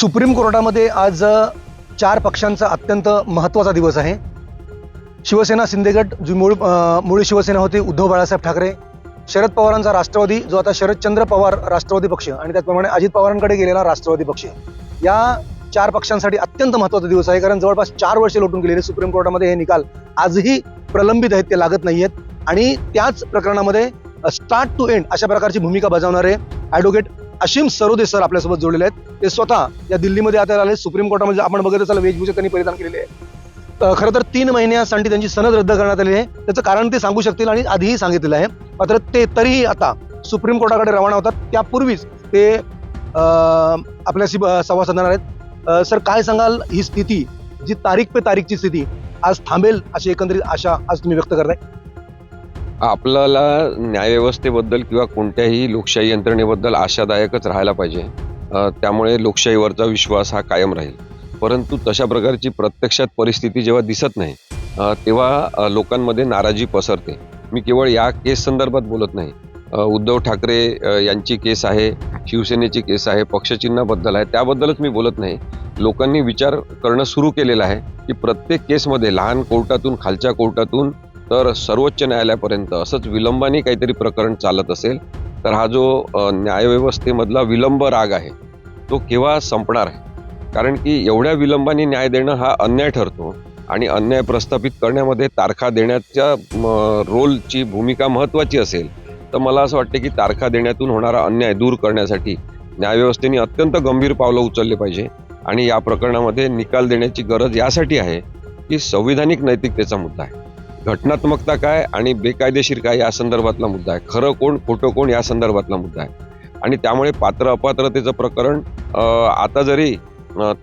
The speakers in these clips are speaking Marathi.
सुप्रीम कोर्टामध्ये आज चार पक्षांचा अत्यंत महत्त्वाचा दिवस आहे. शिवसेना सिंदेगड जी मूळ मूळ शिवसेना होती उद्धव बाळासाहेब ठाकरे. शरद पवारांचा राष्ट्रवादी जो आता शरदचंद्र पवार राष्ट्रवादी पक्ष आणि त्याचप्रमाणे अजित पवारांकडे गेलेला राष्ट्रवादी पक्ष या चार पक्षांसाठी अत्यंत महत्त्वाचा दिवस आहे. कारण जवळपास चार वर्षे लोटून गेलेले सुप्रीम कोर्टामध्ये हे निकाल आजही प्रलंबित आहेत ते लागत नाही आहेत. आणि त्याच प्रकरणामध्ये स्टार्ट टू एंड अशा प्रकारची भूमिका बजावणारे ॲडव्होकेट अशीम सरोदे सर आपल्यासोबत जोडलेले आहेत. ते स्वतः या दिल्लीमध्ये आता आले सुप्रीम कोर्टामध्ये आपण बघत असाल वेशभूषा त्यांनी परिधान केलेली आहे. खरं तर तीन महिन्यासाठी त्यांची सनद रद्द करण्यात आली आहे. त्याचं कारण ते सांगू शकतील आणि आधीही सांगितलेलं आहे. मात्र ते तरीही आता सुप्रीम कोर्टाकडे रवाना होतात. त्यापूर्वीच ते आपल्याशी ब- संवाद साधणार आहेत. सर काय सांगाल ही स्थिती? जी तारीख पे तारीखची स्थिती आज थांबेल अशी एकंदरीत आशा आज तुम्ही व्यक्त करताय? आपल्याला न्यायव्यवस्थेबद्दल किंवा कोणत्याही लोकशाही यंत्रणेबद्दल आशादायकच राहायला पाहिजे. त्यामुळे लोकशाहीवरचा विश्वास हा कायम राहील. परंतु तशा प्रकारची प्रत्यक्षात परिस्थिती जेव्हा दिसत नाही तेव्हा लोकांमध्ये नाराजी पसरते. मी केवळ या केस संदर्भात बोलत नाही. उद्धव ठाकरे यांची केस आहे शिवसेनेची केस आहे पक्षचिन्हाबद्दल आहे त्याबद्दलच मी बोलत नाही. लोकांनी विचार करणं सुरू केलेलं आहे की प्रत्येक केसमध्ये लहान कोर्टातून खालच्या कोर्टातून तर सर्वोच्च न्यायालयापर्यंत असंच विलंबाने काहीतरी प्रकरण चालत असेल तर हा जो न्यायव्यवस्थेमधला विलंब राग आहे तो केव्हा संपणार आहे? कारण की एवढ्या विलंबाने न्याय देणं हा अन्याय ठरतो आणि अन्याय प्रस्थापित करण्यामध्ये तारखा देण्याच्या रोलची भूमिका महत्त्वाची असेल तर मला असं वाटतं की तारखा देण्यातून होणारा अन्याय दूर करण्यासाठी न्यायव्यवस्थेने अत्यंत गंभीर पावलं उचलले पाहिजे आणि या प्रकरणामध्ये निकाल देण्याची गरज यासाठी आहे की संविधानिक नैतिकतेचा मुद्दा आहे. घटनात्मकता काय आणि बेकायदेशीर काय या संदर्भातला मुद्दा आहे. खरं कोण खोटं कोण या संदर्भातला मुद्दा आहे. आणि त्यामुळे पात्र अपात्रतेचं प्रकरण आता जरी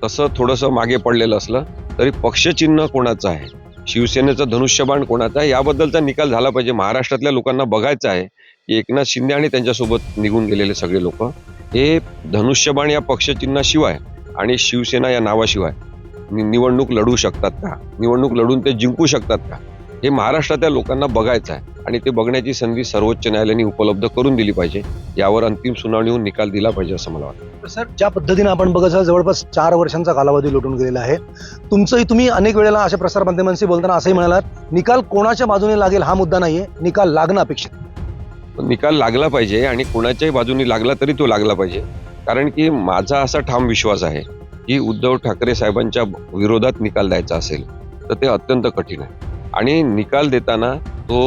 तसं थोडंसं मागे पडलेलं असलं तरी पक्षचिन्ह कोणाचं आहे? शिवसेनेचं धनुष्यबाण कोणाचं आहे? याबद्दलचा निकाल झाला पाहिजे. महाराष्ट्रातल्या लोकांना बघायचं आहे की एकनाथ शिंदे आणि त्यांच्यासोबत निघून गेलेले सगळे लोक हे धनुष्यबाण या पक्षचिन्हाशिवाय आणि शिवसेना या नावाशिवाय निवडणूक लढू शकतात का? निवडणूक लढून ते जिंकू शकतात का? हे महाराष्ट्रातल्या लोकांना बघायचं आहे. आणि ते बघण्याची संधी सर्वोच्च न्यायालयाने उपलब्ध करून दिली पाहिजे. यावर अंतिम सुनावणी होऊन निकाल दिला पाहिजे असं मला वाटतं. सर ज्या पद्धतीने आपण बघत असाल जवळपास चार वर्षांचा कालावधी लोटून गेलेला आहे. तुमचंही तुम्ही अनेक वेळेला अशा प्रसारमाध्यमांशी बोलताना असंही म्हणालात निकाल कोणाच्या बाजूने लागेल हा मुद्दा नाहीये निकाल लागणं अपेक्षित. निकाल लागला पाहिजे आणि कुणाच्याही बाजूनी लागला तरी तो लागला पाहिजे. कारण की माझा असा ठाम विश्वास आहे की उद्धव ठाकरे साहेबांच्या विरोधात निकाल द्यायचा असेल तर ते अत्यंत कठीण आहे. आणि निकाल देताना तो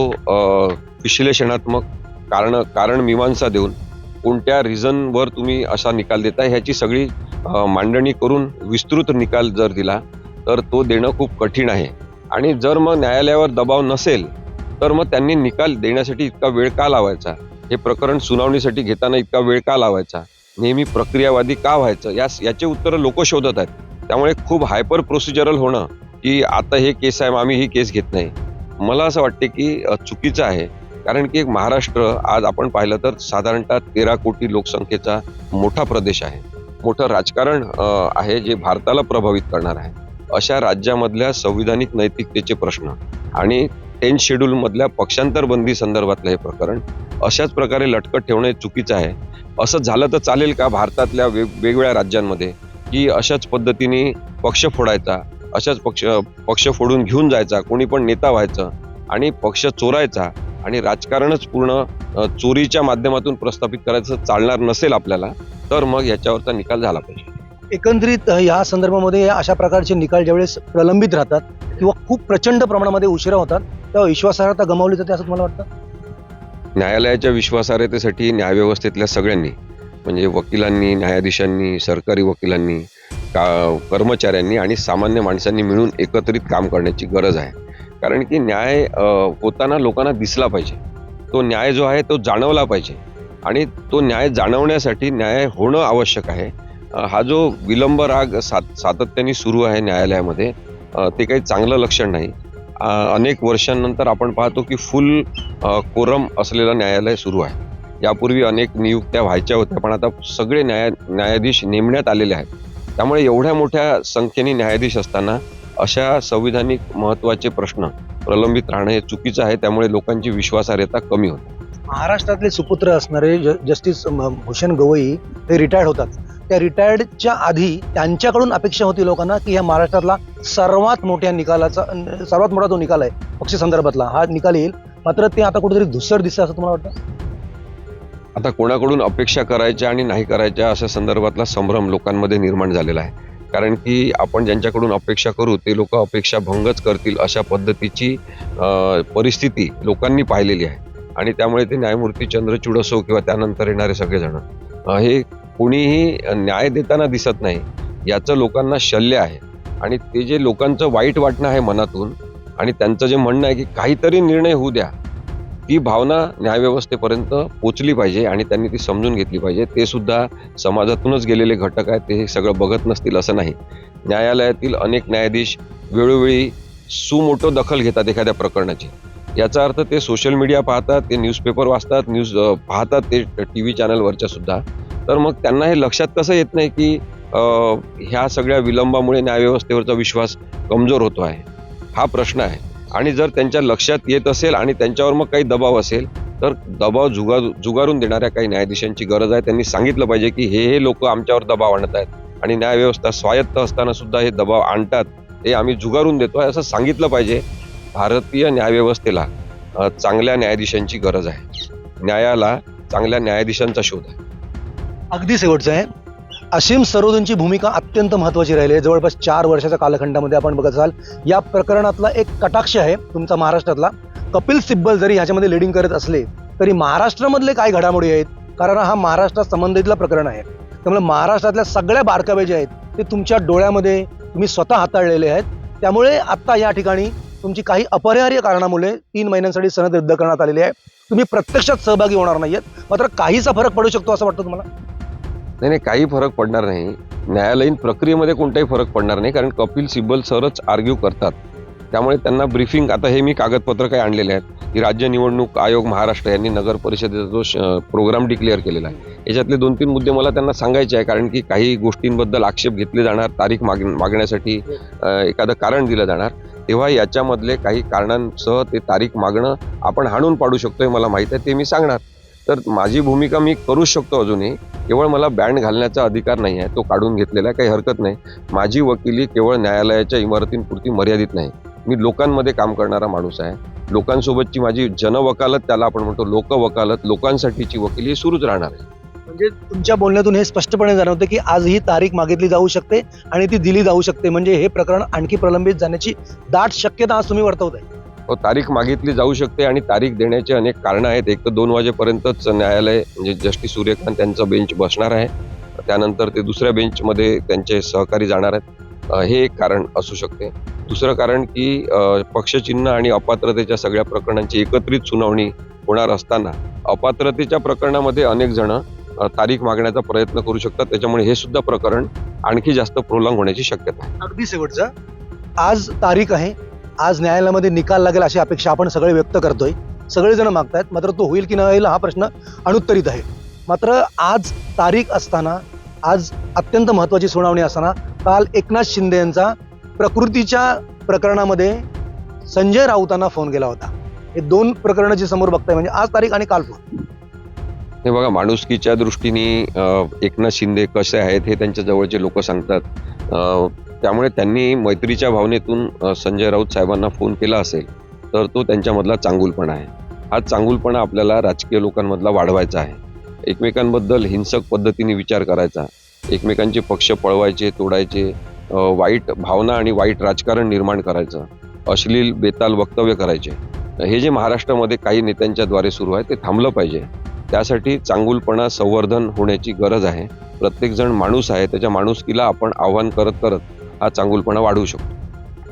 विश्लेषणात्मक कारण कारण मीमांसा देऊन कोणत्या रिझनवर तुम्ही असा निकाल देताय ह्याची सगळी मांडणी करून विस्तृत निकाल जर दिला तर तो देणं खूप कठीण आहे. आणि जर मग न्यायालयावर दबाव नसेल तर मग त्यांनी निकाल देण्यासाठी इतका वेळ का लावायचा? हे प्रकरण सुनावणीसाठी घेताना इतका वेळ का लावायचा? नेहमी प्रक्रियावादी का व्हायचं? या याचे उत्तरं लोक शोधत आहेत. त्यामुळे खूप हायपर प्रोसिजरल होणं की आता हे केस आहे मग आम्ही ही केस घेत नाही. मला असं वाटते की चुकीचं आहे. कारण की एक महाराष्ट्र आज आपण पाहिलं तर साधारणतः तेरा कोटी लोकसंख्येचा मोठा प्रदेश आहे. मोठं राजकारण आहे जे भारताला प्रभावित करणार आहे. अशा राज्यामधल्या संविधानिक नैतिकतेचे प्रश्न आणि टेन शेड्यूलमधल्या पक्षांतर बंदी संदर्भातलं हे प्रकरण अशाच प्रकारे लटकत ठेवणं हे चुकीचं आहे. असं झालं तर चालेल का भारतातल्या वेग वेगवेगळ्या राज्यांमध्ये की अशाच पद्धतीने पक्ष फोडायचा? अशाच पक्ष पक्ष फोडून घेऊन जायचा कोणी पण नेता व्हायचं आणि पक्ष चोरायचा आणि राजकारणच पूर्ण चोरीच्या माध्यमातून प्रस्थापित करायचं चालणार नसेल आपल्याला तर मग याच्यावरचा निकाल झाला पाहिजे. एकंदरीत या संदर्भामध्ये अशा प्रकारचे निकाल ज्यावेळेस प्रलंबित राहतात किंवा खूप प्रचंड प्रमाणामध्ये उशिरा होतात तेव्हा विश्वासार्हता गमावली जाते असं तुम्हाला वाटतं? न्यायालयाच्या विश्वासार्हतेसाठी न्यायव्यवस्थेतल्या सगळ्यांनी म्हणजे वकिलांनी न्यायाधीशांनी सरकारी वकिलांनी का कर्मचाऱ्यांनी आणि सामान्य माणसांनी मिळून एकत्रित काम करण्याची गरज आहे. कारण की न्याय होताना लोकांना दिसला पाहिजे. तो न्याय जो आहे तो जाणवला पाहिजे. आणि तो न्याय जाणवण्यासाठी न्याय होणं आवश्यक आहे. हा जो विलंब राग सात सातत्याने सुरू आहे न्यायालयामध्ये ते काही चांगलं लक्षण नाही. अनेक वर्षांनंतर आपण पाहतो की फुल कोरम असलेलं न्यायालय सुरू आहे. यापूर्वी अनेक नियुक्त्या व्हायच्या होत्या पण आता सगळे न्याय न्यायाधीश नेमण्यात आलेले आहेत. त्यामुळे एवढ्या मोठ्या संख्येने न्यायाधीश असताना अशा संविधानिक महत्त्वाचे प्रश्न प्रलंबित राहणं हे चुकीचं आहे. त्यामुळे लोकांची विश्वासार्हता कमी होते. महाराष्ट्रातले सुपुत्र असणारे ज- जस्टिस म- भूषण गवई हे रिटायर्ड होतात. त्या रिटायर्डच्या आधी त्यांच्याकडून अपेक्षा होती लोकांना की ह्या महाराष्ट्रातला सर्वात मोठ्या निकालाचा सर्वात मोठा तो निकाल आहे पक्ष संदर्भातला हा निकाल येईल. मात्र ते आता कुठेतरी धुसर दिसतं असं तुम्हाला वाटतं? आता कोणाकडून अपेक्षा करायच्या आणि नाही करायच्या अशा संदर्भातला संभ्रम लोकांमध्ये निर्माण झालेला आहे. कारण की आपण ज्यांच्याकडून अपेक्षा करू ते लोक अपेक्षा भंगच करतील अशा पद्धतीची परिस्थिती लोकांनी पाहिलेली आहे. आणि त्यामुळे ते न्यायमूर्ती चंद्रचूड असो किंवा त्यानंतर येणारे सगळेजण हे कोणीही न्याय देताना दिसत नाही. याचं लोकांना शल्य आहे. आणि ते जे लोकांचं वाईट वाटणं आहे मनातून आणि त्यांचं जे म्हणणं आहे की काहीतरी निर्णय होऊ द्या ती भावना न्यायव्यवस्थेपर्यंत पोचली पाहिजे आणि त्यांनी ती समजून घेतली पाहिजे. ते सुद्धा समाजातूनच गेलेले घटक आहेत ते हे सगळं बघत नसतील असं नाही. न्यायालयातील अनेक न्यायाधीश वेळोवेळी सुमोठो दखल घेतात एखाद्या प्रकरणाची. याचा अर्थ ते सोशल मीडिया पाहतात ते न्यूजपेपर वाचतात न्यूज पाहतात ते टी व्ही चॅनलवरच्या सुद्धा. तर मग त्यांना हे लक्षात कसं येत नाही की ह्या सगळ्या विलंबामुळे न्यायव्यवस्थेवरचा विश्वास कमजोर होतो आहे? हा प्रश्न आहे. आणि जर त्यांच्या लक्षात येत असेल आणि त्यांच्यावर मग काही दबाव असेल तर दबाव जुगा जुगारून देणाऱ्या काही न्यायाधीशांची गरज आहे. त्यांनी सांगितलं पाहिजे की हे हे लोक आमच्यावर दबाव आणत आहेत. आणि न्यायव्यवस्था स्वायत्त असताना सुद्धा हे दबाव आणतात. ते आम्ही जुगारून देतो आहे असं सांगितलं पाहिजे भारतीय न्यायव्यवस्थेला चांगल्या न्यायाधीशांची गरज आहे. न्यायाला चांगल्या न्यायाधीशांचा शोध आहे. अगदी शेवटचं आहे. असीम सरोदंची भूमिका अत्यंत महत्त्वाची राहिली आहे. जवळपास चार वर्षाच्या कालखंडामध्ये आपण बघत असाल या प्रकरणातला एक कटाक्ष आहे तुमचा महाराष्ट्रातला. कपिल सिब्बल जरी ह्याच्यामध्ये लिडिंग करत असले तरी महाराष्ट्रामधले काय घडामोडी आहेत? कारण हा महाराष्ट्रात संबंधितलं प्रकरण आहे. त्यामुळे महाराष्ट्रातल्या सगळ्या बारकावे जे आहेत ते तुमच्या डोळ्यामध्ये तुम्ही स्वतः हाताळलेले आहेत. त्यामुळे आत्ता या ठिकाणी तुमची काही अपरिहार्य कारणामुळे तीन महिन्यांसाठी सनद रद्द करण्यात आलेली आहे. तुम्ही प्रत्यक्षात सहभागी होणार नाहीयेत. मात्र काहीसा फरक पडू शकतो असं वाटतं तुम्हाला? नाही नाही काही फरक पडणार नाही. न्यायालयीन प्रक्रियेमध्ये कोणताही फरक पडणार नाही कारण कपिल सिब्बल सरच आर्ग्यू करतात. त्यामुळे त्यांना ब्रीफिंग आता हे मी कागदपत्र काही आणलेले आहेत की राज्य निवडणूक आयोग महाराष्ट्र यांनी नगर परिषदेचा जो प्रोग्राम डिक्लेअर केलेला आहे याच्यातले दोन तीन मुद्दे मला त्यांना सांगायचे आहे कारण की काही गोष्टींबद्दल आक्षेप घेतले जाणार तारीख माग मागण्यासाठी एखादं कारण दिलं जाणार तेव्हा याच्यामधले काही कारणांसह ते तारीख मागणं आपण हाणून पाडू शकतो हे मला माहीत आहे ते मी सांगणार. तर माझी भूमिका मी करूच शकतो अजूनही. केवळ मला बँड घालण्याचा अधिकार नाही आहे. तो काढून घेतलेला आहे काही हरकत नाही. माझी वकिली केवळ न्यायालयाच्या इमारतींपुरती मर्यादित नाही. मी लोकांमध्ये काम करणारा माणूस आहे. लोकांसोबतची माझी जनवकालत त्याला आपण म्हणतो लोकवकालत लोकांसाठीची वकिली ही सुरूच राहणार आहे. म्हणजे तुमच्या बोलण्यातून हे स्पष्टपणे जाणवतं की आज ही तारीख मागितली जाऊ शकते आणि ती दिली जाऊ शकते. म्हणजे हे प्रकरण आणखी प्रलंबित जाण्याची दाट शक्यता आज तुम्ही वर्तवताय. आहे तारीख मागितली जाऊ शकते आणि तारीख देण्याचे अनेक कारणं आहेत. एक तर दोन वाजेपर्यंतच न्यायालय म्हणजे जस्टिस सूर्यकांत त्यांचं बेंच बसणार आहे. त्यानंतर ते दुसऱ्या बेंचमध्ये त्यांचे सहकारी जाणार आहेत. हे एक कारण असू शकते. दुसरं कारण की पक्षचिन्ह आणि अपात्रतेच्या सगळ्या प्रकरणांची एकत्रित सुनावणी होणार असताना अपात्रतेच्या प्रकरणामध्ये अनेक जण तारीख मागण्याचा प्रयत्न करू शकतात. त्याच्यामुळे हे सुद्धा प्रकरण आणखी जास्त प्रोलॉंग होण्याची शक्यता आहे. अगदी शेवटचं. आज तारीख आहे. आज न्यायालयामध्ये निकाल लागेल अशी अपेक्षा आपण सगळे व्यक्त करतोय. सगळेजण मागतायत मात्र तो होईल की नाही होईल हा प्रश्न अनुत्तरित आहे. मात्र आज तारीख असताना आज अत्यंत महत्वाची सुनावणी असताना काल एकनाथ शिंदे यांचा प्रकृतीच्या प्रकरणामध्ये संजय राऊतांना फोन केला होता. हे दोन प्रकरणं जी समोर बघताय म्हणजे आज तारीख आणि काल फोन. हे बघा माणुसकीच्या दृष्टीने एकनाथ शिंदे कसे आहेत हे त्यांच्या जवळचे लोक सांगतात. त्यामुळे त्यांनी मैत्रीच्या भावनेतून संजय राऊत साहेबांना फोन केला असेल तर तो त्यांच्यामधला चांगुलपणा आहे. हा चांगुलपणा आपल्याला राजकीय लोकांमधला वाढवायचा आहे. एकमेकांबद्दल हिंसक पद्धतीने विचार करायचा एकमेकांचे पक्ष पळवायचे तोडायचे वाईट भावना आणि वाईट राजकारण निर्माण करायचं अश्लील बेताल वक्तव्य करायचे. हे जे महाराष्ट्रामध्ये काही नेत्यांच्याद्वारे सुरू आहे ते थांबलं पाहिजे. त्यासाठी चांगुलपणा संवर्धन होण्याची गरज आहे. प्रत्येकजण माणूस आहे त्याच्या माणुसकीला आपण आव्हान करत करत हा चांगुलपणा वाढवू शकतो.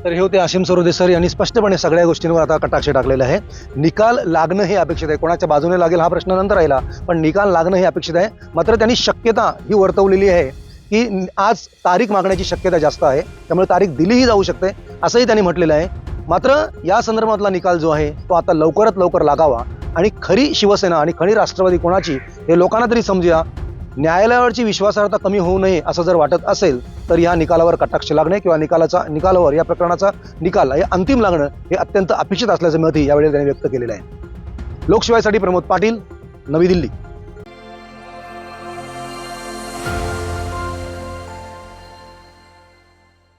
तर हे होते आशिम सरोदे सर यांनी स्पष्टपणे सगळ्या गोष्टींवर आता कटाक्ष टाकलेला आहे. निकाल लागणं हे अपेक्षित आहे. कोणाच्या बाजूने लागेल हा प्रश्न नंतर राहिला. पण निकाल लागणं हे अपेक्षित आहे. मात्र त्यांनी शक्यता ही वर्तवलेली आहे की आज तारीख मागण्याची शक्यता जास्त आहे. त्यामुळे तारीख दिलीही जाऊ शकते असंही त्यांनी म्हटलेलं आहे. मात्र या संदर्भातला निकाल जो आहे तो आता लवकरात लवकर लागावा. आणि खरी शिवसेना आणि खरी राष्ट्रवादी कोणाची हे लोकांना तरी समजूया. न्यायालयावरची विश्वासार्हता कमी होऊ नये असं जर वाटत असेल तर या निकालावर कटाक्ष लागणे किंवा निकालाचा निकालावर या प्रकरणाचा निकाल हे अंतिम लागणं हे अत्यंत अपेक्षित असल्याचं मतही यावेळी त्यांनी व्यक्त केलेलं आहे. लोकशिवायसाठी प्रमोद पाटील नवी दिल्ली.